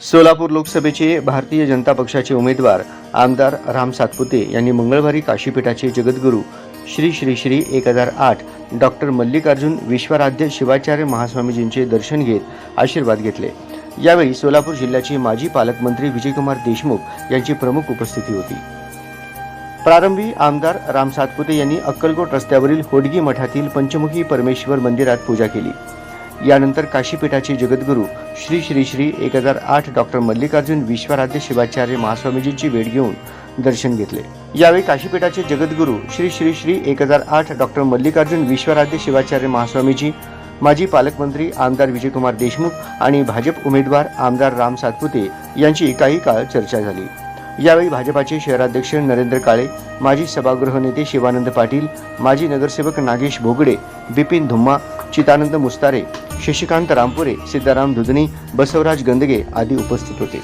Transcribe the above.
सोलापूर लोकसभेचे भारतीय जनता पक्षाचे उमेदवार आमदार राम सातपुते यांनी मंगळवारी काशीपीठाचे जगद्गुरू श्री श्री श्री एक हजार आठ डॉक्टर मल्लिकार्जुन विश्वराध्य शिवाचार्य महास्वामीजींचे दर्शन घेत आशीर्वाद घेतले. यावेळी सोलापूर जिल्ह्याचे माजी पालकमंत्री विजयकुमार देशमुख यांची प्रमुख उपस्थिती होती. प्रारंभी आमदार राम सातपुते यांनी अक्कलकोट रस्त्यावरील होडगी मठातील पंचमुखी परमेश्वर मंदिरात पूजा केली. यानंतर काशीपीठाचे जगद्गुरू श्री श्री श्री एक हजार आठ डॉक्टर मल्लिकार्जुन विश्वराध्य शिवाचार्य महास्वामीजींची भेट घेऊन दर्शन घेतले. यावेळी काशीपीठाचे जगद्गुरू श्री श्री श्री एक हजार आठ डॉक्टर मल्लिकार्जुन विश्वराध्य शिवाचार्य महास्वामीजी माजी पालकमंत्री आमदार विजयकुमार देशमुख आणि भाजप उमेदवार आमदार राम सातपुते यांची काही काळ चर्चा झाली. यावेळी भाजपाचे शहराध्यक्ष नरेंद्र काळे माजी सभागृह नेते शिवानंद पाटील माजी नगरसेवक नागेश भोगडे बिपिन धुम्मा चितानंद मुस्तारे शशिकांत रामपुरे सिद्धाराम दुधनी बसवराज गंदगे आदी उपस्थित होते.